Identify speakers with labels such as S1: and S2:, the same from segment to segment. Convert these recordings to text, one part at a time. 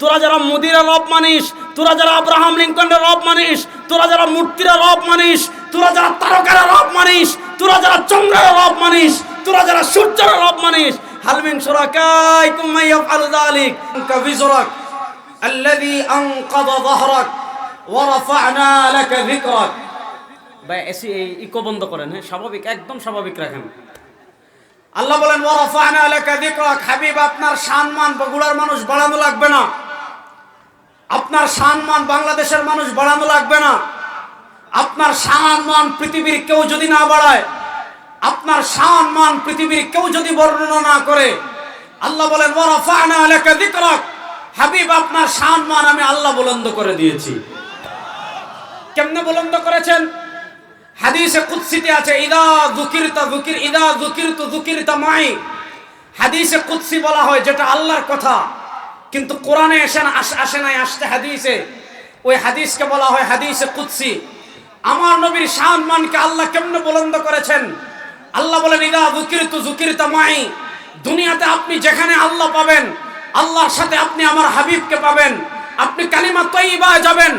S1: তোরা যারা মোদিরা রব মানিস, তোরা যারা আব্রাহাম লিঙ্কনের রব মানিস, তোরা যারা মূর্তিরা রব মানিস, তোরা যারা তারকারা রব মানিস, তোরা যারা চন্দ্রের রব মানিস, তোরা যারা সূর্যের রব মানিস, হালমিন সুরাকাই কুমাইয়া ফালুদা আলিক কাবি আল্লাদি আল্লাযী আনকাযা যাহরাক, ওয়া রাফা'না লাকা যিকরাক। ভাই এসি ইকো বন্ধ করেন হ্যাঁ স্বাভাবিক, একদম স্বাভাবিক রাখেন। আল্লাহ বলেন, ওয়া রাফা'না লাকা যিকরাক, হাবিব আপনার সম্মান বগুলার মানুষ বাড়ানো লাগবে না। আপনার সম্মান বাংলাদেশের মানুষ বাড়ানো লাগবে না। আপনার সম্মান পৃথিবীর কেউ যদি না বাড়ায়, আপনার সম্মান পৃথিবীর কেউ যদি বর্ণনা না করে, আল্লাহ বলেন হাবিব, আপনার সম্মান আমি আল্লাহ বুলন্দ করে দিয়েছি। কেমনে বুলন্দ করেছেন? হাদিসে কুৎসিতে আছে, ইদা যুকিরতা যুকির, ইদা যুকিরতু যুকিরতা মাই। হাদিসে কুৎসি বলা হয়, যেটা আল্লাহর কথা। কিন্তু কোরআনে এসে আসে নাই, আসতে হাদিসে। ওই হাদিসকে বলা হয় হাদিসে কুৎসি আমার নবীর সম্মানকে আল্লাহ কেমনে বুলন্দ করেছেন? আল্লাহ বলেন, ইদা যুকিরতু যুকিরতা মাই। দুনিয়াতে আপনি যেখানে আল্লাহ পাবেন, আল্লাহর সাথে আপনি আমার হাবিবকে পাবেন। আপনি কালিমা তৈবায় যাবেন,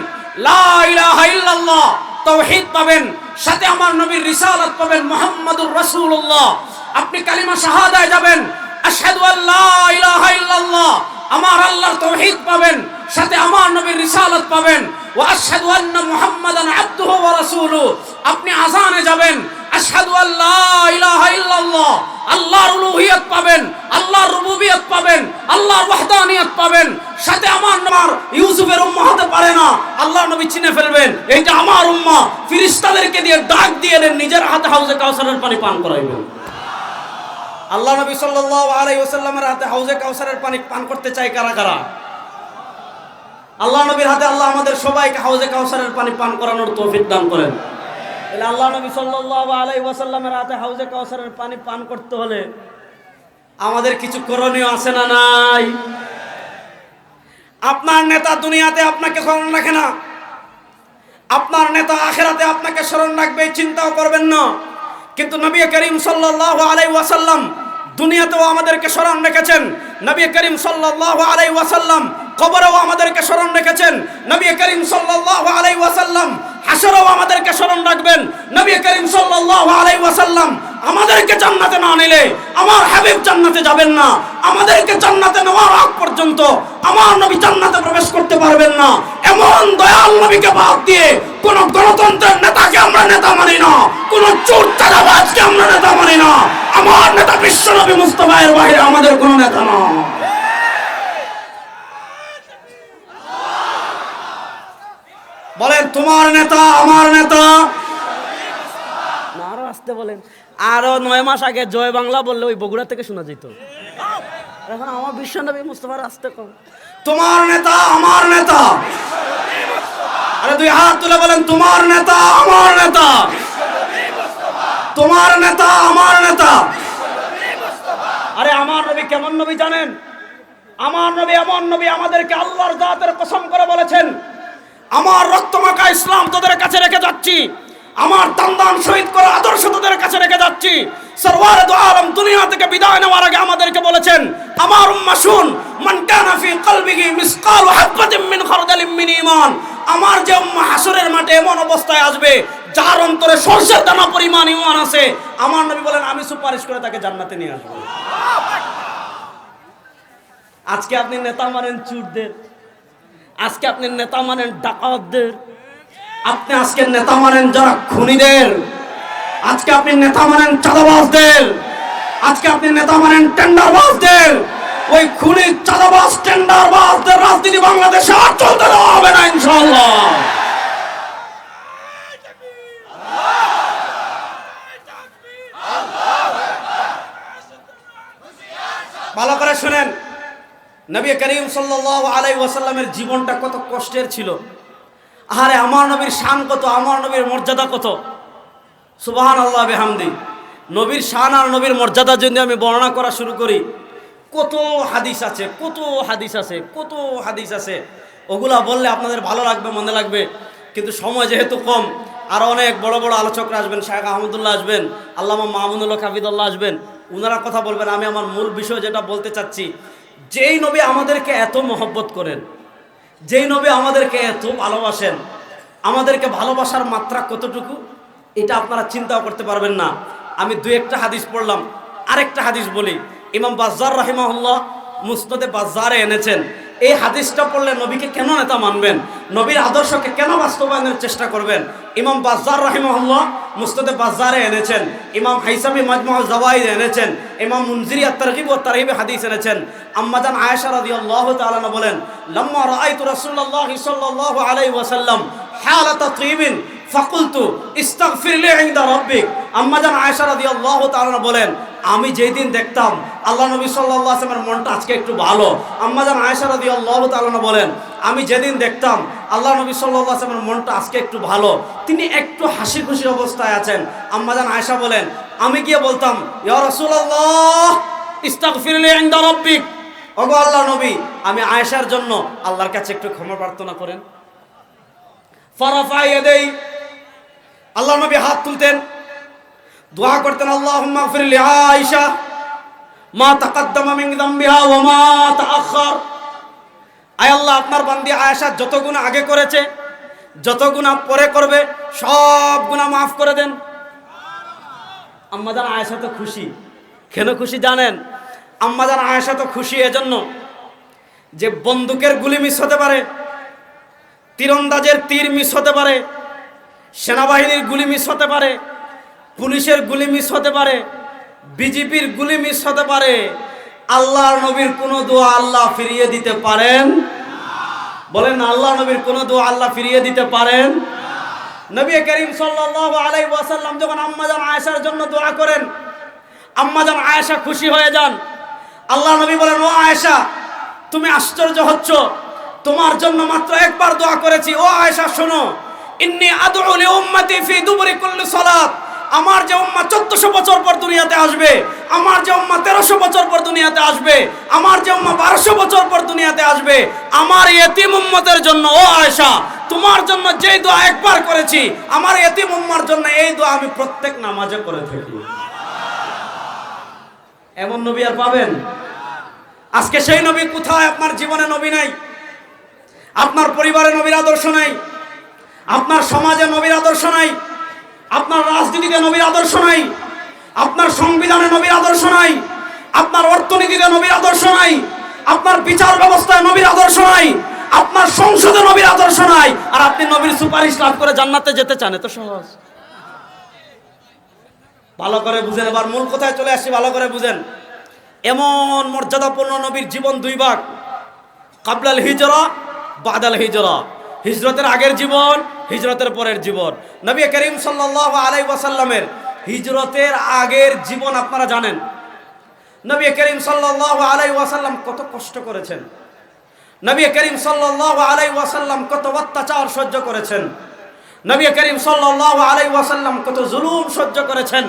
S1: লা ইলাহা ইল্লাল্লাহ তাওহীদ পাবেন। সাথে আমার নবীর রিসালাত পাবেন মুহাম্মাদুর রাসূলুল্লাহ। আপনি কালিমা শাহাদায় যাবেন। আশহাদু আল্লা আমার আল্লাহর তাওহীদ পাবেন, সাথে আমার নবীর রিসালাত পাবেন। ওয়া আশহাদু আন্না মুহাম্মাদান আবদুহু ওয়া রাসূলুহু। আপনি আযানে যাবেন, আশহাদু আল্লা ইলাহা ইল্লাল্লাহ। আল্লাহর উলুহিয়ত পাবেন, আল্লাহর রুবুবিয়ত পাবেন, আল্লাহর ওয়াহদানিয়ত পাবেন। সাথে আমার নাম ইউসুফের উম্মা হতে পারে না। আল্লাহ নবী চিনে ফেলবেন, এইটা আমার উম্মা। ফিরিস্তাদেরকে দিয়ে ডাক দিয়ে নিজের হাতে হাউজে কাউসারের পানি পান করাইবেন। আল্লাহ নবী সাল্লাল্লাহু আলাইহি ওয়াসাল্লামের হাতে হাউজে কাউসারের পানি পান করতে চাই কারা কারা? আল্লাহ নবীর হাতে আল্লাহ আমাদের সবাইকে হাউজে কাউসারের পানি পান করানোর তৌফিক দান করেন। তাহলে আল্লাহ নবী সাল্লাল্লাহু আলাইহি ওয়াসাল্লামের হাতে হাউজে কাউসারের পানি পান করতে হলে আমাদের কিছু করণীয় আছে না নাই? আপনার নেতা দুনিয়াতে আপনাকে স্মরণ রাখে না। আপনার নেতা আখেরাতে আপনাকে স্মরণ রাখবে, চিন্তাও করবেন না। কিন্তু নবী করিম সাল্লাহ আলাই ওয়াসাল্লাম দুনিয়াতেও আমাদেরকে স্মরণ রেখেছেন। নবী করিম সাল্লাহ আলাই ওয়াসাল্লাম কবরেও আমাদেরকে স্মরণ রেখেছেন। নবী করিম সাল্লাহ আলাই ওয়াসাল্লাম হাসরেও আমাদেরকে স্মরণ রাখবেন। নবী করিম সাল্লাহ আলাই ওয়াসাল্লাম আমাদেরকে জান্নাতে না নিলে আমার হাবিব জান্নাতে যাবেন না। আমাদেরকে জান্নাতে নেওয়ার আগ পর্যন্ত আমার নবী জান্নাতে প্রবেশ করতে পারবেন না। এমন দয়াল নবীকে বাদ দিয়ে কোন গণতন্ত্রের নেতাকে আমরা নেতা মানি না। কোন চোর চাঁদাবাজকে আমরা নেতা মানি না। আমার নেতা বিশ্ব নবী মুস্তফায়ের বাইরে আমাদের কোনো নেতা না। বলেন, তোমার নেতা, আমার নেতা? আসতে বলেন। আরও নয় মাস আগে জয় বাংলা বললে ওই বগুড়া থেকে শোনা যেত। এখন আমার বিশ্বনবী মুস্তফার আসতে কম। তোমার নেতা আমার নেতা। আরে দুই হাত তুলে বলেন তোমার নেতা আমার নেতা। তোমার নেতা আমার নেতা। আরে আমার নবী কেমন নবী জানেন? আমার নবী এমন নবী আমাদেরকে আল্লাহর জাতের কসম করে বলেছেন আমার রক্তমাখা ইসলাম তোদের কাছে রেখে যাচ্ছি। আমার দান শহীদ করা আদর্শ তোদের কাছে রেখে যাচ্ছি। সরওয়ার দু আলম দুনিয়া থেকে বিদায় নেওয়ার আগে আমাদেরকে বলেছেন, আমার উম্মা শুন, মান কানা ফি কলবিহি মিসকাল হাববাতিন মিন খারদালিন মিন ঈমান। আমার যে উম্মা হাসরের মাঠে এমন অবস্থায় আসবে, যার অন্তরে সরষের দানা পরিমাণ ঈমান আছে, আমার নবী বলেন, আমি সুপারিশ করে তাকে জান্নাতে নিয়ে আসব। আজকে আপনি নেতা মানেন চুরদের, আজকে আপনি নেতা মানেন ডাকাতদের আপনি আজকে নেতা মানেন যারা খুনিদের। আজকে আপনি নেতা মানেন চাঁদাবাজদের। আজকে আপনি নেতা মানেন টেন্ডারবাজদের। ওই খুনি, চাঁদাবাজ, টেন্ডারবাজদের রাজনীতি বাংলাদেশে আর চলতে দেওয়া হবে না ইনশাল্লাহ ভালো করে শুনেন, নবী করিম সাল্লাল্লাহু আলাইহি ওয়াসাল্লামের জীবনটা কত কষ্টের ছিল। আরে আমার নবীর শান কত, আমার নবীর মর্যাদা কত? সুবাহান আল্লাহ বেহামদি। নবীর শান আর নবীর মর্যাদা যদি আমি বর্ণনা করা শুরু করি, কত হাদিস আছে, কত হাদিস আছে, কত হাদিস আছে। ওগুলা বললে আপনাদের ভালো লাগবে, মনে লাগবে। কিন্তু সময় যেহেতু কম আরও অনেক বড় বড় আলোচকরা আসবেন শাহেখ আহমদুল্লাহ আসবেন, আল্লামা মাহমুদুল্লাহ হাফিদুল্লাহ আসবেন ওনারা কথা বলবেন, আমি আমার মূল বিষয় যেটা বলতে চাচ্ছি, যেই নবী আমাদেরকে এত মহব্বত করেন যেই নবী আমাদেরকে এত ভালোবাসেন, আমাদেরকে ভালোবাসার মাত্রা কতটুকু, এটা আপনারা চিন্তাও করতে পারবেন না। আমি দু একটা হাদিস পড়লাম, আরেকটা হাদিস বলি। ইমাম বাজার রাহিমাহুল্লাহ মুস্তদে বাজারে এনেছেন এই হাদিসটা পড়লে নবীকে কেন নেতা মানবেন? নবীর আদর্শকে কেন বাস্তবায়নের চেষ্টা করবেন? ইমাম বাজার রাহিমাহুল্লাহ মুস্তদে বাজারে এনেছেন, ইমাম হাইসামি মাজমুল জাওয়াইদ এনেছেন, ইমাম মুনজিরি আত-তারগিব ওয়া তারহিব হাদিস এনেছেন। আম্মাজান আয়েশা রাদিয়াল্লাহু তাআলা না বলেন, লাম্মা রাআইতু রাসূলুল্লাহি সাল্লাল্লাহু আলাইহি ওয়াসাল্লাম হালাতা তিবিন ফাকুলতু ইস্তাগফির লি ইনদা রাব্বিক। আম্মাজান আয়েশা রাদিয়াল্লাহু তাআলা বলেন আমি যেই দিন দেখতাম আল্লাহ নবী সাল্লাল্লাহু আলাইহি ওয়াসাল্লামের মনটা আজকে একটু ভালো। আম্মাজান আয়েশা রাদিয়াল্লাহু তাআলা বলেন, আমি যেদিন দেখতাম আল্লাহ নবী সাল্লাল্লাহু আলাইহি ওয়াসাল্লামের মনটা আজকে একটু ভালো। তিনি একটু হাসি খুশি অবস্থায় আছেন। আম্মাজান আয়েশা বলেন, আমি গিয়ে বলতাম, ইয়া রাসূলুল্লাহ ইস্তাগফির লি ইনদা রাব্বিক। ওগো আল্লাহ নবী, আমি আয়েশার জন্য আল্লাহর কাছে একটু ক্ষমা প্রার্থনা করেন। ফারাফা ইয়াদাই, আল্লাহ নবী হাত তুলতেন। দোয়া করতেন লি আয়েশা, মা তাকাদ্দামা যামবিহা ওয়া মা আয় আল্লাহ, আপনার বান্দি আয়েশা যত গুনাহ আগে করেছে, যত গুনাহ পরে করবে, সব গুনাহ মাফ করে দেন। আম্মাজান আয়েশা তো খুশি। কেন খুশি জানেন? আম্মাজান আয়েশা তো খুশি এজন্য যে বন্দুকের গুলি মিস হতে পারে, তীরন্দাজের তীর মিস হতে পারে, সেনাবাহিনীর গুলি মিস হতে পারে পুলিশের গুলি মিস হতে পারে বিজেপির গুলি মিস হতে পারে, আল্লাহর নবীর কোনো দোয়া আল্লাহ ফিরিয়ে দিতে পারেন বলেন আল্লাহ নবীর কোনো দোয়া আল্লাহ ফিরিয়ে দিতে পারেন নবী করিম সাল্লাল্লাহু আলাইহি ওয়াসাল্লাম যখন আম্মাজান আয়েশার জন্য দোয়া করেন আম্মাজান আয়েশা খুশি হয়ে যান। আল্লাহ নবী বলেন, ও আয়েশা, তুমি আশ্চর্য হচ্ছ। তোমার জন্য মাত্র একবার দোয়া করেছি। ও আয়েশা, শোনো, ইন্নি লি উম্মতি ফি দুবরি কুল্লি সালাত। আমার যে উম্মা চোদ্দশো বছর পর দুনিয়াতে আসবে, আমার যে উম্মা তেরোশো বছর পর দুনিয়াতে আসবে, আমার যে উম্মা বারোশো বছর পর দুনিয়াতে আসবে, আমার এতিম উম্মতের জন্য, ও আয়েশা, তোমার জন্য যেই দোয়া একবার করেছি, আমার এতিম উম্মার জন্য এই দোয়া আমি প্রত্যেক নামাজে করে থাকি। এমন নবী আর পাবেন? আজকে সেই নবী কোথায়? আপনার জীবনে নবী নাই। আপনার পরিবারে নবীর আদর্শ নাই। আপনার সমাজে নবীর আদর্শ নাই। আপনার রাজনীতিতে নবীর আদর্শ নাই। আপনার সংবিধানে নবীর আদর্শ নাই। আপনার অর্থনীতিতে নবীর আদর্শ নাই। আপনার বিচার ব্যবস্থায় নবীর আদর্শ নাই। আপনার সংসদে নবীর আদর্শ নাই। আর আপনি নবীর সুপারিশ লাভ করে জান্নাতে যেতে চান, এত সহজ। ভালো করে বুঝেন, এবার মূল কোথায় চলে আসছি ভালো করে বুঝেন। এমন মর্যাদাপূর্ণ নবীর জীবন দুই ভাগ। কাবলাল হিজরা, বাদাল হিজরা। হিজরতের আগের জীবন, হিজরতের পরের জীবন। নবী করিম সাল্লাল্লাহু আলাইহি ওয়াসাল্লামের হিজরতের আগের জীবন আপনারা জানেন। নবী করিম সাল্লাল্লাহু আলাইহি ওয়াসাল্লাম কত কষ্ট করেছেন। নবী করিম সাল্লাল্লাহু আলাইহি ওয়াসাল্লাম কত অত্যাচার সহ্য করেছেন। নবী করিম সাল্লাল্লাহু আলাইহি ওয়াসাল্লাম কত জুলুম সহ্য করেছেন।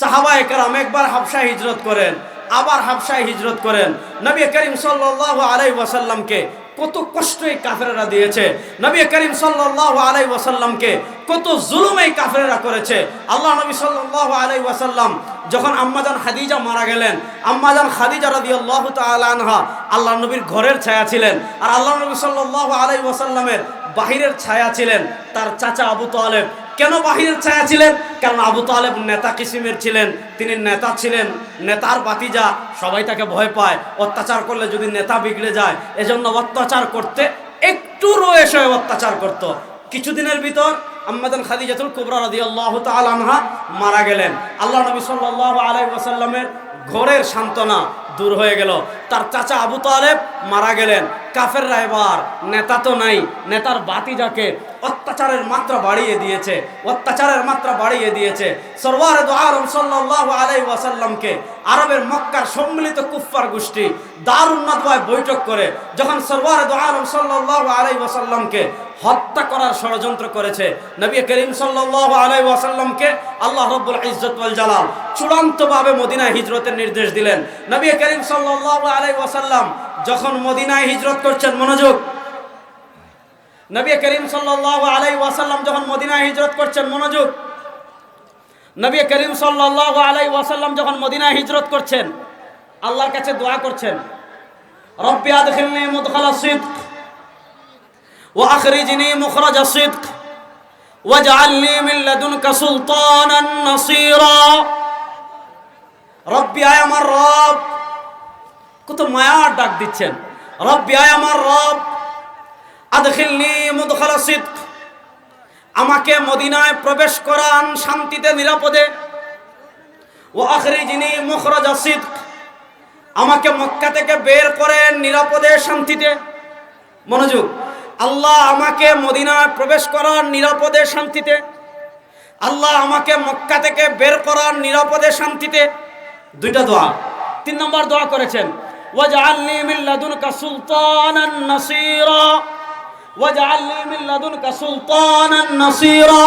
S1: সাহাবায়ে কেরাম একবার হাবশায় হিজরত করেন, আবার হাবশায় হিজরত করেন। নবী করিম সাল্লাল্লাহু আলাইহি ওয়াসাল্লামকে কত কষ্ট এই কাফেরা দিয়েছে। নবী করিম সাল্লাহ আলাই ওয়াসাল্লামকে কত জুলুম এই কাফেরা করেছে। আল্লাহ নবী সাল্লাহ আলাই ওয়াসাল্লাম যখন আম্মাজান খাদিজা মারা গেলেন আম্মাজান খাদিজা রাদি আল্লাহ তালহা আল্লাহ নবীর ঘরের ছায়া ছিলেন আর আল্লাহ নবী সাল্লাহ আলাই ওয়াসাল্লামের বাহিরের ছায়া ছিলেন তার চাচা আবু তো তালেব। কেন বাহিরের ছায়া ছিলেন? কারণ আবু তালেব নেতা কিসিমের ছিলেন, তিনি নেতা ছিলেন, নেতার বাতিজা সবাই তাকে ভয় পায়, অত্যাচার করলে যদি নেতা বিগড়ে যায়, এজন্য অত্যাচার করতে একটু রয়েছে অত্যাচার করত। কিছুদিনের ভিতর আম্মাদান খাদিজাতুল কুবরা রাদিয়াল্লাহু তাআলা আনহা মারা গেলেন। আল্লাহ নবী সাল্লাল্লাহু আলাইহি ওয়াসাল্লামের ঘরের সান্ত্বনা দূর হয়ে গেল। তার চাচা আবু তালেব মারা গেলেন। কাফেররা এবার নেতা তো নাই, নেতার বাতি বাতিজাকে অত্যাচারের মাত্রা বাড়িয়ে দিয়েছে, অত্যাচারের মাত্রা বাড়িয়ে দিয়েছে। সরওয়ারে দো আলম সাল্লাল্লাহু আলাইহি ওয়াসাল্লামকে আরবের মক্কার সম্মিলিত কুফফার গোষ্ঠী দারুণ নাদওয়ায় বৈঠক করে, যখন সরওয়ারে দো আলম সাল্লাল্লাহু আলাইহি ওয়াসাল্লামকে হত্যা করার ষড়যন্ত্র করেছে, নবী করিম সাল্লাল্লাহু আলাই ওয়াসাল্লামকে আল্লাহ রাব্বুল ইজ্জত ওয়াল জালাল চূড়ান্তভাবে মদিনায় হিজরতের নির্দেশ দিলেন। নবী করিম সাল্লাল্লাহু আলাই ওয়াসাল্লাম যখন মদিনায় হিজরত করছেন, মনোযোগ। নবী করিম সাল্লাহ আলাই ওয়াসাল্লাম যখন মদিনায় হিজরত করছেন, মনোযোগ। নবী করিম সাল্লাহ আলাই ওয়াসাল্লাম যখন মদিনায় হিজরত করছেন, আল্লাহর কাছে দোয়া করছেন, রব্বি আদখিলনি মুদখালা সিদক ওয়া আখরিজনি মুখরাজা সিদক ওয়াজআলনি মিন লাদুনকা সুলতানান নাসীরা। রব্বি, আয় আমার রব কত মায়ার ডাক দিচ্ছেন। রব্বি, আয় আমার রব, আদখিলনি মুদখাল সিদ্ক। আমাকে মদিনায় প্রবেশ করান শান্তিতে, নিরাপদে। ও আখরিজিনি মুখরাজ সিদ্ক। আমাকে মক্কা থেকে বের করেন নিরাপদে, শান্তিতে। মনোযোগ, আল্লাহ আমাকে মদিনায় প্রবেশ করার নিরাপদে, শান্তিতে। আল্লাহ আমাকে মক্কা থেকে বের করার নিরাপদে, শান্তিতে। দুইটা দোয়া। তিন নম্বর দোয়া করেছেন ওয়াজআলনি মিন লাদুনকা সুলতানান নাসীরা ওয়াজআলনি মিন লাদুনকা সুলতানান নাসীরা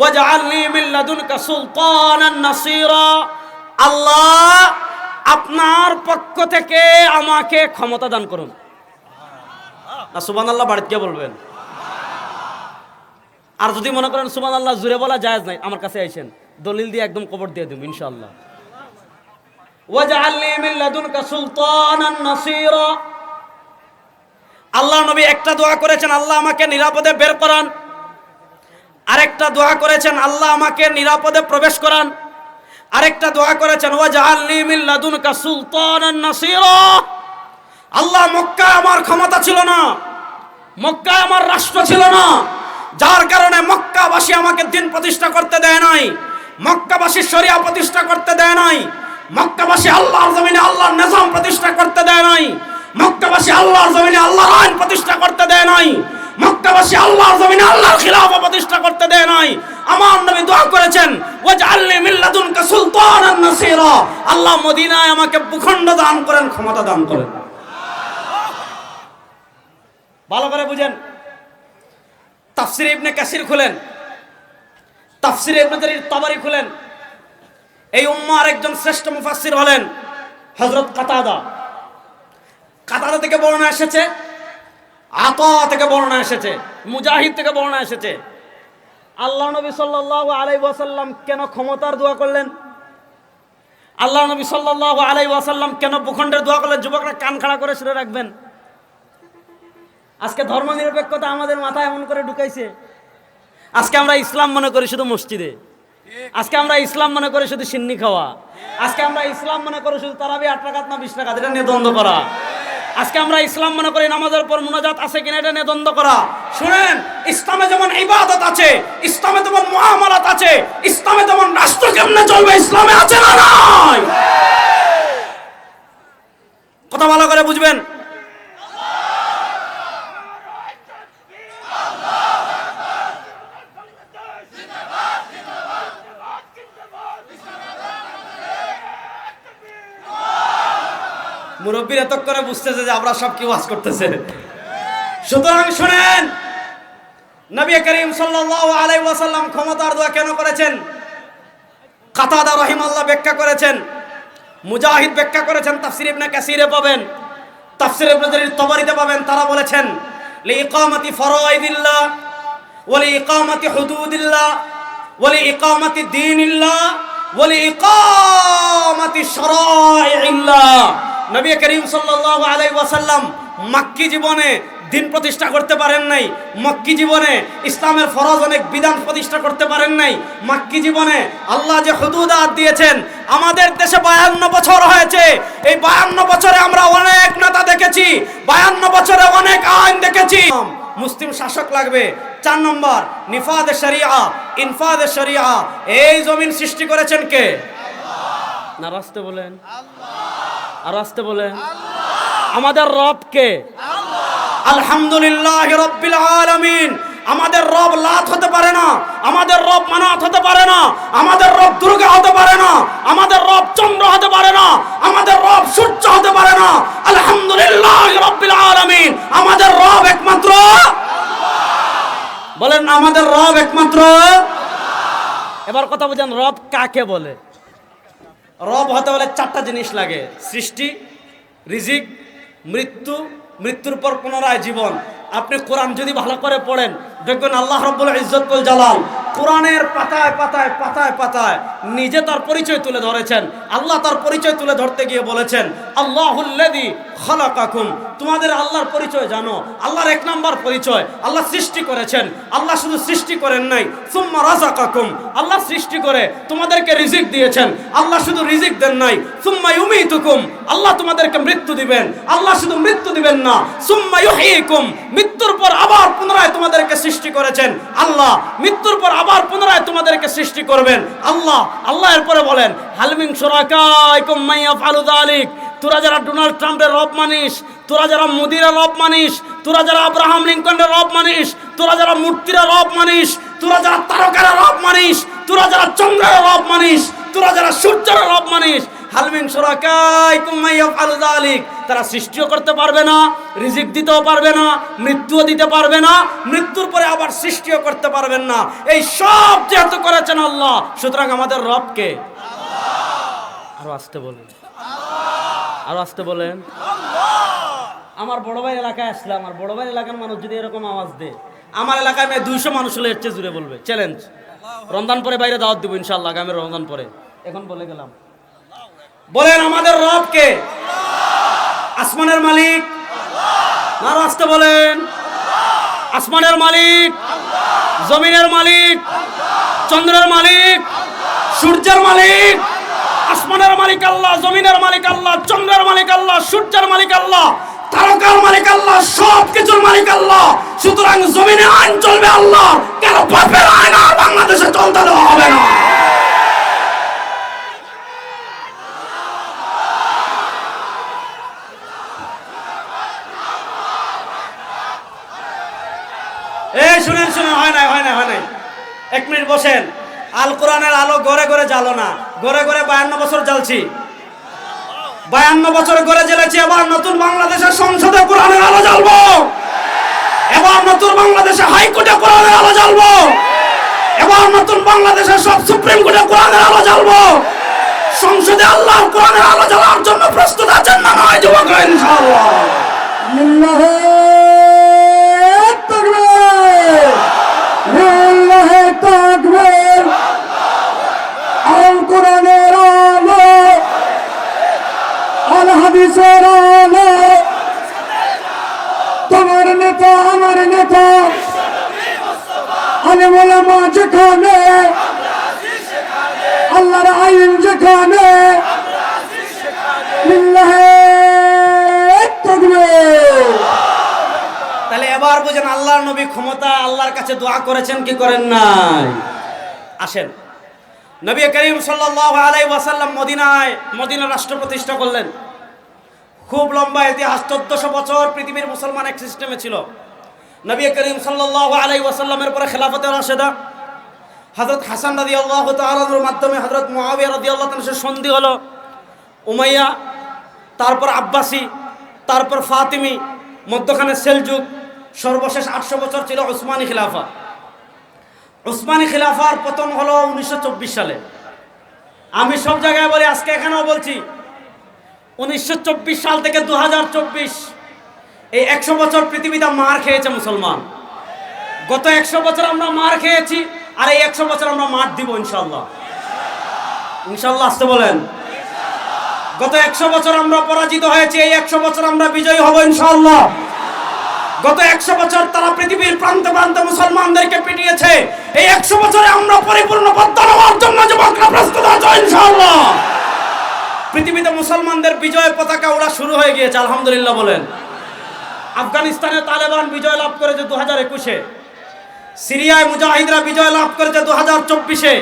S1: ওয়াজআলনি মিন লাদুনকা সুলতানান নাসীরা আল্লাহ আপনার পক্ষ থেকে আমাকে ক্ষমতা দান করুন। না, সুবহানাল্লাহ বাড়িতে কে বলবেন। আর যদি মনে করেন সুবহানাল্লাহ জুড়ে বলা জায়েজ নাই, আমার কাছে আইছেন দলিল দিয়ে একদম কবর দিয়ে দেব, ইনশাআল্লাহ ওয়াজআলনি মিন লাদুনকা সুলতানান নাসীরা আল্লাহ নবী একটা দোয়া করেছেন, আল্লাহ আমাকে নিরাপদে বের করান। আরেকটা দোয়া করেছেন, আল্লাহ আমাকে নিরাপদে প্রবেশ করান। আরেকটা দোয়া করেছেন আল্লাহ মক্কা আমার ক্ষমতা ছিল না মক্কা আমার রাষ্ট্র ছিল না, যার কারণে মক্কাবাসী আমাকে দিন প্রতিষ্ঠা করতে দেয় নাই, মক্কাবাসী শরিয়া প্রতিষ্ঠা করতে দেয় নাই। মক্কাবাসী আল্লাহর জমিনে আল্লাহর নিজাম প্রতিষ্ঠা করতে দেয় নাই। মক্কাবাসী আল্লাহর জমিনে আল্লাহর আইন প্রতিষ্ঠা করতে দেয় নাই। মক্কাবাসী আল্লাহর জমিনে আল্লাহর খিলাফা প্রতিষ্ঠা করতে দেয় নাই। আমার নবী দোয়া করেছেন, ওয়াজআলনি লাদুনকা সুলতানান নাসীরা। আল্লাহ মদিনায় আমাকে ভূখণ্ড দান করেন, ক্ষমতা দান করেন। ভালো করে বুঝেন। তাফসির ইবনে কাসির খুলেন। তাফসির ইবনে জারির তাবারি খুলেন। এই উম্মার একজন শ্রেষ্ঠ মুফাসসির হলেন হজরত কাতাদা। কাতাদা থেকে বর্ণনা এসেছে, আতা থেকে বর্ণনা এসেছে, মুজাহিদ থেকে বর্ণনা এসেছে। আল্লাহ নবী সাল্লাল্লাহু আলাইহি ওয়াসাল্লাম কেন ক্ষমতার দোয়া করলেন? আল্লাহ নবী সাল্লাল্লাহু আলাইহি ওয়াসাল্লাম কেন ভূখণ্ডের দোয়া করলেন? যুবকরা কান খাড়া করে শুনে রাখবেন। আজকে ধর্মনিরপেক্ষতা আমাদের মাথায় এমন করে ঢুকাইছে। আজকে আমরা ইসলাম মনে করি শুধু মসজিদে। আজকে আমরা ইসলাম মনে করে শুধু সিন্নি খাওয়া। আজকে আমরা ইসলাম মনে করে শুধু তারাবি আট টাকাত না বিশ টাকা এটা নিয়ে দ্বন্দ্ব করা। আজকে আমরা ইসলাম মনে করি নামাজের পর মুনাজাত আছে কিনা, এটা নিয়ে দ্বন্দ্ব করা। শুনেন, ইসলামে যেমন ইবাদত আছে, ইসলামে যেমন মুআমালাত আছে, ইসলামে যেমন রাষ্ট্র কেমনে চলবে, ইসলামে আছে না নাই? কথা ভালো করে বুঝবেন? মুরব্বীর এত করে বুঝতেছে যে আমরা সব কি ওয়াজ করতেছে। সুতরাং শুনেন, নবী করিম সাল্লাল্লাহু আলাইহি ওয়াসাল্লাম ক্ষমতার দোয়া কেন করেছেন? কাতাদা রহিমাল্লাহ ব্যাখ্যা করেছেন, মুজাহিদ ব্যাখ্যা করেছেন, তাফসির ইবনে কাসিরে পাবেন, তাফসির ইবনে জারির তবারিতে পাবেন, তারা বলেছেন, লিইকামাতি ফরাইদিল্লাহ ওয়া লিইকামাতি হুদুদিল্লাহ ওয়া লিইকামাতি দীনিল্লাহ ওয়া লিইকামাতি শরাইইল্লাহ নবী করিম সাল্লাল্লাহু আলাইহি ওয়াসাল্লাম মাক্কি জীবনে দিন প্রতিষ্ঠা করতে পারেন নাই মক্কি জীবনে ইসলামের ফরজ অনেক বিধান প্রতিষ্ঠা করতে পারেন নাই মাক্কি জীবনে আল্লাহ যে হুদুদাত দিয়েছেন আমাদের দেশে বায়ান্ন বছর হয়েছে এই বায়ান্ন বছরে আমরা অনেক নেতা দেখেছি বায়ান্ন বছরে অনেক আইন দেখেছি। মুসলিম শাসক লাগবে চার নম্বর নিফাদ শরিয়া ইনফাদ শরিয়া এই জমিন সৃষ্টি করেছেন কে? না রাস্তে বলেন। আর আসতে বলেন। আমাদের রব কে? আলহামদুলিল্লাহ রব্বিল আলামিন। আমাদের রব লাত হতে পারে না আমাদের রব মানাত হতে পারে না আমাদের রব দুর্গা হতে পারে না আমাদের রব চন্দ্র হতে পারে না আমাদের রব সূর্য হতে পারে না। আলহামদুলিল্লাহ রব্বিল আলামিন। আমাদের রব একমাত্র বলেন না আমাদের রব একমাত্র। এবার কথা বুঝেন রব কাকে বলে? রব হতে হলে চারটা জিনিস লাগে সৃষ্টি রিজিক মৃত্যু মৃত্যুর পর পুনরায় জীবন। আপনি কোরআন যদি ভালো করে পড়েন, দেখবেন আল্লাহ রব্বুল ইজ্জতুল জালাল কোরআনের পাতায় পাতায় পাতায় পাতায় নিজে তার পরিচয় তুলে ধরেছেন, আল্লাহ তার পরিচয় তুলে ধরতে গিয়ে বলেছেন, আল্লাহুল্লাযী খলাকাকুম তোমাদের আল্লাহর পরিচয় জানো, আল্লাহর এক নাম্বার পরিচয়, আল্লাহ সৃষ্টি করেছেন, আল্লাহ শুধু সৃষ্টি করেন নাই, সুম্মা রাজাকাকুম আল্লাহ সৃষ্টি করে তোমাদেরকে রিজিক দিয়েছেন, আল্লাহ শুধু রিজিক দেন নাই, সুম্মা ইউমিতুকুম, আল্লাহ তোমাদেরকে মৃত্যু দিবেন, আল্লাহ শুধু মৃত্যু দিবেন না, সুম্মা ইউহয়িকুম মৃত্যুর পর আবার পুনরায় তোমাদেরকে সৃষ্টি করেছেন। আল্লাহ মৃত্যুর পর আবার পুনরায় তোমাদেরকে সৃষ্টি করবেন। আল্লাহ আল্লাহ এরপরে বলেন সুরাকাইকুম ফালু যালিক? তোরা যারা ডোনাল্ড ট্রাম্পের রব মানিস, তোরা যারা মোদিরা রব মানিস, তোরা যারা আব্রাহাম লিঙ্কনের রব মানিস, তোরা যারা মূর্তিরা রব মানিস, তোরা যারা তারকারা রব মানিস, তোরা যারা চন্দ্রের রব মানিস, তোরা যারা সূর্যের রব মানিস হালমিন সুরাকাই কুমাইয়া ফালু যালিক? তারা সৃষ্টিও করতে পারবে না, রিজিক দিতেও পারবে না, মৃত্যুও দিতে পারবে না, মৃত্যুর পরে আবার সৃষ্টিও করতে পারবেন না। এই সব যেহেতু করেছেন আল্লাহ, সুতরাং আমাদের রবকে আরও আসতে বলুন। আরও আসতে বলেন। আমার বড় ভাই এলাকায় আসলে, আমার বড় ভাই এলাকার মানুষ যদি এরকম আওয়াজ দেয়, আমার এলাকায় মেয়ে দুইশো মানুষ হলে এর চেয়ে জুড়ে বলবে। চ্যালেঞ্জ রমজান পরে বাইরে দাওয়াত দিব ইনশাল্লাহ আগামী রমজান পরে। এখন বলে গেলাম। বলেন আমাদের রবকে আসমানের মালিক। না আসতে বলেন আসমানের মালিক। জমিনের মালিক। চন্দ্রের মালিক। সূর্যের মালিক। আসমানের মালিক আল্লাহ, জমিনের মালিক আল্লাহ, চন্দ্রের মালিক আল্লাহ, সূর্যের মালিক আল্লাহ, তারকার মালিক আল্লাহ সব কিছুর মালিক আল্লাহ। সুতরাং জমিনে আইন চলবে আল্লাহ। কেন পাপের আইন আর বাংলাদেশে চলতে দেওয়া হবে না। এই শুনেন শুনেন, হয় নাই হয় নাই হয় নাই। এক মিনিট বসেন। আল কোরআনের আলো গড়ে গড়ে জ্বালো না। গড়ে গড়ে বায়ান্ন বছর জ্বালছি। বায়ান্ন বছর গড়ে জ্বেলেছি, এবার নতুন বাংলাদেশের সংসদে কোরআনের আলো জ্বালবো। এবার নতুন বাংলাদেশে হাইকোর্টে কোরআনের আলো জ্বালবো। এবার নতুন বাংলাদেশের সব সুপ্রিম কোর্টে কোরআনের আলো জ্বালবো। সংসদে আল্লাহর কোরআনের আলো জ্বালার জন্য প্রস্তুত আছেন না নয়, যুবক, ইনশাআল্লাহ।
S2: হাদিসের আলো। তোমার নেতা আমার নেতা আলে মোলামা যেখানে আল্লাহর আইন যেখানে লিল্লাহে
S1: এবার বুঝেন আল্লাহর নবী ক্ষমতা, আল্লাহর কাছে দোয়া করেছেন, কি করেন নাই? আসেন। নবী করিম সাল্লাল্লাহু আলাই ওয়াসাল্লাম মদিনায়, মদিনা রাষ্ট্র প্রতিষ্ঠা করলেন। খুব লম্বা ইতিহাস, চোদ্দশো বছর পৃথিবীর মুসলমান এক সিস্টেমে ছিল। নবী করিম সাল্লাল্লাহু আলাইহি ওয়াসাল্লামের পরে খেলাফতে রাশেদা, হযরত হাসান রাদিয়াল্লাহু তাআলার মাধ্যমে হযরত মুআবিয়া রাদিয়াল্লাহু তাআলার সন্ধি হলো। উমাইয়া, তারপর আব্বাসী, তারপর ফাতিমি, মধ্যখানে সেলজুক সর্বশেষ আটশো বছর ছিল ওসমানী খিলাফা। ওসমানী খিলাফার পতন হলো উনিশশো চব্বিশ সালে। আমি সব জায়গায় বলি, আজকে এখানেও বলছি, উনিশশো চব্বিশ সাল থেকে দু হাজার চব্বিশ, এই একশো বছর পৃথিবীতে মার খেয়েছে মুসলমান। গত একশো বছর আমরা মার খেয়েছি, আর এই একশো বছর আমরা মার দিব ইনশাল্লাহ ইনশাল্লাহ আসতে বলেন। গত একশো বছর আমরা পরাজিত হয়েছি, এই একশো বছর আমরা বিজয়ী হব ইনশাআল্লাহ। গত একশো বছর তারা পৃথিবীর প্রান্তে প্রান্তে মুসলমানদেরকে পিটিয়েছে। এই একশো বছরে আমরা পরিপূর্ণ বদ্ধ হওয়ার জন্য যুবকরা প্রস্তুত আছো, ইনশাআল্লাহ। পৃথিবীতে মুসলমানদের বিজয় পতাকা ওরা শুরু হয়ে গিয়েছে, আলহামদুলিল্লাহ বলেন। আফগানিস্তানে তালেবান বিজয় লাভ করেছে দু হাজার একুশে। সিরিয়ায় মুজাহিদরা বিজয় লাভ করেছে দু হাজার চব্বিশে।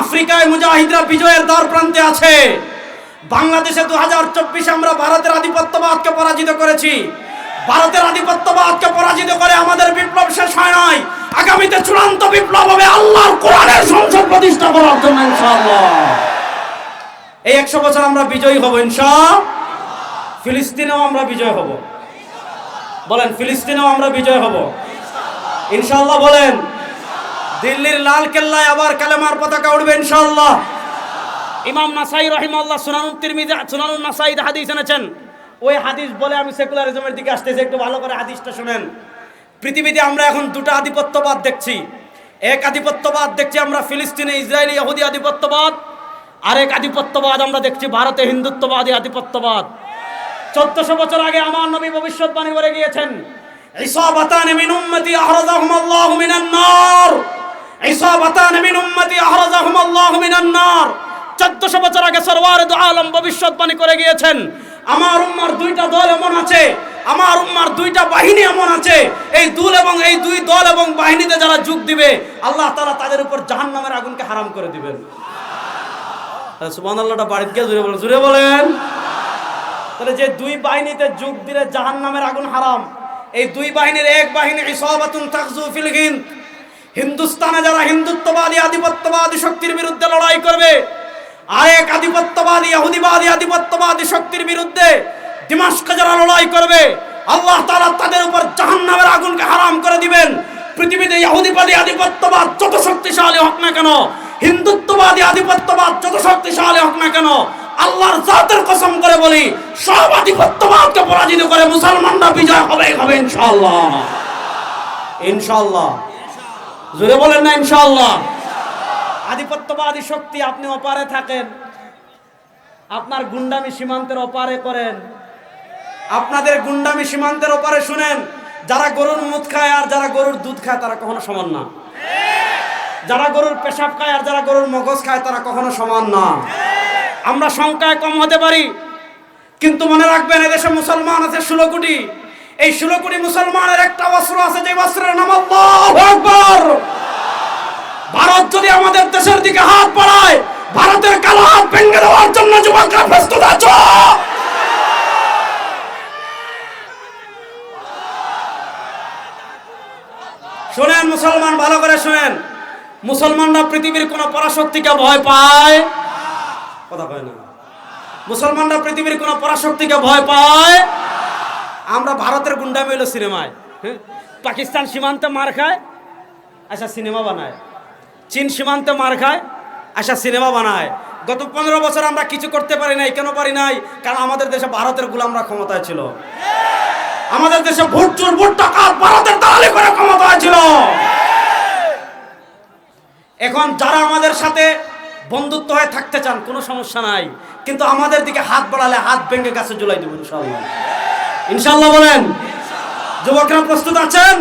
S1: আফ্রিকায় মুজাহিদরা বিজয়ের দ্বার প্রান্তে আছে। বাংলাদেশে দু হাজার চব্বিশে আমরা ভারতের আধিপত্যবাদকে পরাজিত করেছি। ভারতের আধিপত্যবাদকে পরাজিত করে আমাদের বিপ্লব শেষ হয় নাই। আগামীতে চূড়ান্ত বিপ্লব হবে আল্লাহর কোরআনের সংসদ প্রতিষ্ঠা করার জন্য ইনশাআল্লাহ। এই একশো বছর আমরা বিজয়ী হব ইনশা ফিলিস্তিনেও আমরা বিজয় হব। বলেন, ফিলিস্তিনেও আমরা বিজয় হব। ইনশাআল্লাহ বলেন, দিল্লির লাল কেল্লায় আবার কালেমার পতাকা উঠবে ইনশাআল্লাহ। ইমাম নাসাই রহিমাল্লাহ সুনানুন তিরমিজি সুনানুন নাসাই হাদিস এনেছেন। ওই হাদিস বলে আমি সেকুলারিজমের দিকে আসতেছি, একটু ভালো করে হাদিসটা শুনেন। পৃথিবীতে আমরা এখন দুটো আধিপত্যবাদ দেখছি। এক আধিপত্যবাদ দেখছি আমরা ফিলিস্তিনে ইসরায়েলি ইহুদি আধিপত্যবাদ, আরেক আধিপত্যবাদ আমরা দেখছি ভারতে হিন্দুত্ববাদী আধিপত্যবাদ। চোদ্দশো বছর আগে আমার নবী ভবিষ্যৎবাণী করে গিয়েছেন ইসাবাতান মিন উম্মতি আহরাজাহুম আল্লাহু মিনান মিন মিনান চোদ্দশো বছর আগে সরওয়ার দু আলম ভবিষ্যৎবাণী করে গিয়েছেন, আমার উম্মার দুইটা দল এমন আছে, আমার উম্মার দুইটা বাহিনী এমন আছে, এই দুল এবং এই দুই দল এবং বাহিনীতে যারা যোগ দিবে, আল্লাহ তারা তাদের উপর জাহান্নামের আগুনকে হারাম করে দিবেন। সুবহানাল্লাহটা বাড়িতে গিয়ে জুড়ে বলেন জুড়ে বলেন। তাহলে যে দুই বাহিনীতে যোগ দিলে জাহান্নামের আগুন হারাম, এই দুই বাহিনীর এক বাহিনী ইসাবাতুন তাকজু ফিল হিন্দ। হিন্দুস্তানে যারা হিন্দুত্ববাদী, আধিপত্যবাদী শক্তির বিরুদ্ধে লড়াই করবে আরেক আধিপত্যবাদী ইহুদিবাদী আধিপত্যবাদী শক্তির বিরুদ্ধে দিমাশকে যারা লড়াই করবে, আল্লাহ তাআলা তাদের উপর জাহান্নামের আগুনকে হারাম করে দিবেন। পৃথিবীতে ইহুদিবাদী আধিপত্যবাদ যত শক্তিশালী হোক না কেন, হিন্দুত্ববাদী, আধিপত্যবাদ যত শক্তিশালী হোক না কেন, আল্লাহর জাতের কসম করে বলি, সব আধিপত্যবাদকে পরাজিত করে মুসলমানরা বিজয় হবে হবে ইনশাআল্লাহ। ইনশাআল্লাহ। জোরে বলেন না ইনশাআল্লাহ। আধিপত্যবাদী শক্তি আপনি অপারে থাকেন। আপনার গুন্ডামি সীমান্তের অপারে করেন। আপনাদের গুন্ডামি সীমান্তের ওপারে শুনেন, যারা গরুর মুখ খায় আর যারা গরুর দুধ খায়, তারা কখনো সমান না। যারা গরুর পেশাব খায় আর যারা গরুর মগজ খায়, তারা কখনো সমান না। আমরা সংখ্যায় কম হতে পারি, কিন্তু মনে রাখবেন এদেশে মুসলমান আছে ষোলো কোটি। এই ষোলো কোটি মুসলমানের একটা অস্ত্র আছে, যে অস্ত্রের নাম আল্লাহু আকবার। ভারত যদি আমাদের দেশের দিকে হাত বাড়ায়, ভারতের কালো হাত ভেঙে দেওয়ার জন্য যুবকরা প্রস্তুত আছো? শোনেন, মুসলমান, ভালো করে শোনেন। মুসলমানরা পৃথিবীর কোন পরাশক্তিকে ভয় পায়? কথা কয় না। মুসলমানরা পৃথিবীর কোন পরাশক্তিকে ভয় পায়? আমরা ভারতের গুন্ডামি হইল সিনেমায় হ্যাঁ? পাকিস্তান সীমান্তে মার খায় আচ্ছা সিনেমা বানায়। চীন সীমান্তে মার খায় আচ্ছা সিনেমা বানায়। গত পনেরো বছর আমরা কিছু করতে পারি নাই, কেন পারি নাই? কারণ আমাদের দেশে ভারতের গুলামরা ক্ষমতায় ছিল। আমাদের দেশে ভোট চোর, ভোট টাকা ভারতের দালালি করে ক্ষমতা ছিল। এখন যারা আমাদের সাথে বন্ধুত্ব হয়ে থাকতে চান, কোনো সমস্যা নাই। কিন্তু আমাদের দিকে হাত বাড়ালে হাত ভেঙে গাছে জুলাই দেবো ইনশাল্লাহ ইনশাল্লাহ বলেন। যুবকরা প্রস্তুত আছেন?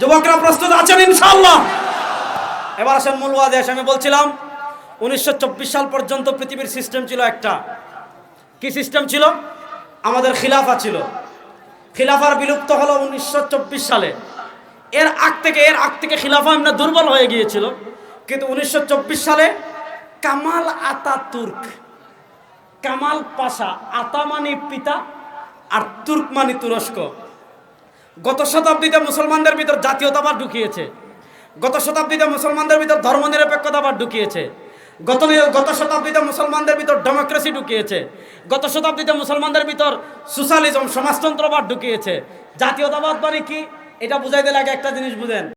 S1: যুবকরা প্রস্তুত আছেন ইনশাল্লাহ এবার আসেন মূল ওয়াদেশ আমি বলছিলাম, উনিশশো চব্বিশ সাল পর্যন্ত পৃথিবীর সিস্টেম ছিল একটা। কি সিস্টেম ছিল? আমাদের খিলাফা ছিল। খিলাফার বিলুপ্ত হলো উনিশশো চব্বিশ সালে। এর আগ থেকে, এর আগ থেকে খিলাফা এমনি দুর্বল হয়ে গিয়েছিল। কিন্তু উনিশশো চব্বিশ সালে Kemal Ataturk Kemal Pasha Ata মানে পিতা আর তুর্ক মানে তুরস্ক। গত শতাব্দীতে মুসলমানদের ভিতর জাতীয়তাবাদ ঢুকিয়েছে। গত শতাব্দীতে মুসলমানদের ভিতর ধর্মনিরপেক্ষতাবাদ ঢুকিয়েছে। গত গত শতাব্দীতে মুসলমানদের ভিতর ডেমোক্রেসি ঢুকিয়েছে। গত শতাব্দীতে মুসলমানদের ভিতর সোশ্যালিজম সমাজতন্ত্রবাদ ঢুকিয়েছে। জাতীয়তাবাদ মানে কি? এটা বুঝাইতে লাগে একটা জিনিস বুঝেন।